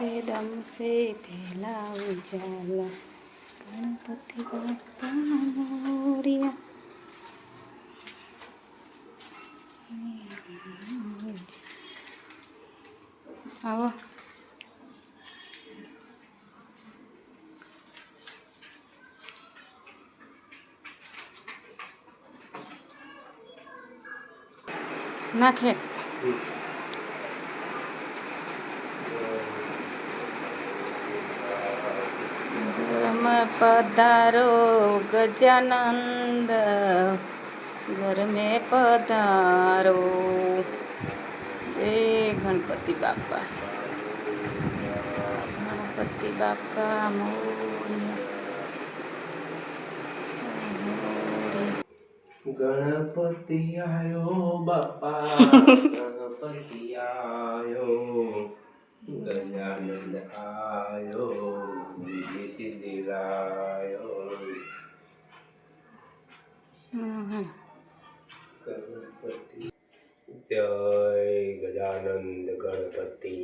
तेरे दम से फैला उजाला गणपति बाप्पा मोरिया આવો નાખે ઘરમાં પધારો ગજાનંદ ઘર મેં પધારો જય ગણપતિ બાપા ગણપતિ બાપા મોરયા. મોરયા. ગણપતિ આયો બાપા ગણપતિ આયો ગજાનંદ આયો વિજય સિદ્ધિ લાયો જય ગજાનંદ ગણપતિ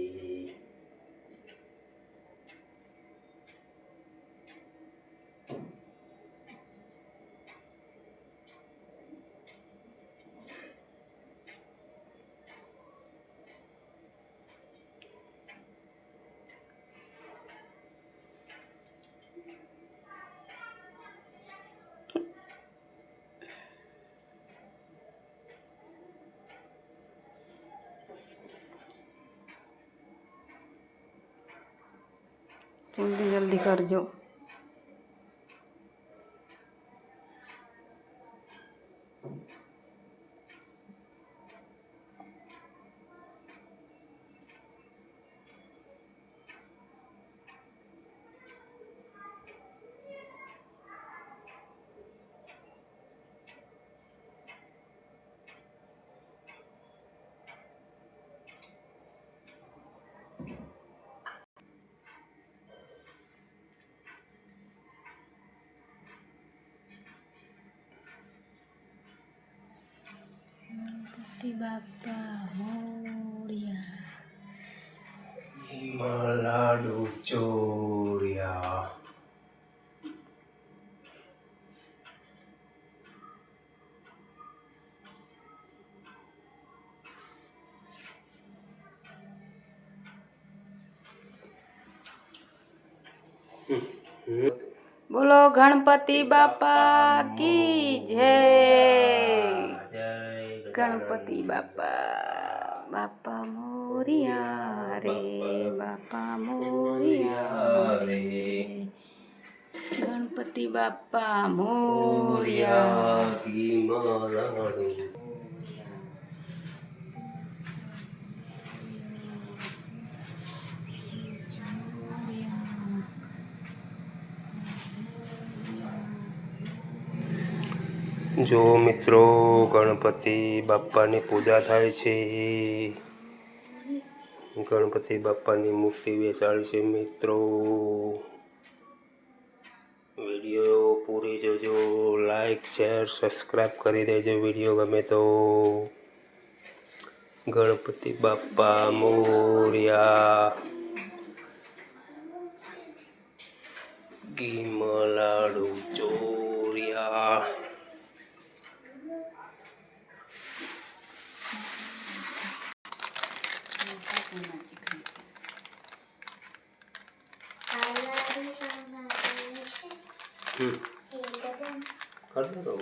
जल्दी जल्दी कर जो। लाडू चोरिया बोलो गणपति बापा की जय। ગણપતિ બાપા બાપા મોરિયા રે બાપા મોરિયા રે ગણપતિ બાપા મોરિયા જો મિત્રો ગણપતિ બાપ્પાની પૂજા થાય છે. ગણપતિ બાપ્પાની મૂર્તિ બેસાડી છે મિત્રો. વીડિયો પૂરી જોજો લાઈક શેર સબસ્ક્રાઈબ કરી દેજો વીડિયો ગમે તો. ગણપતિ બાપ્પા મોર્યા ઘીમાં Hı. Karnı da var.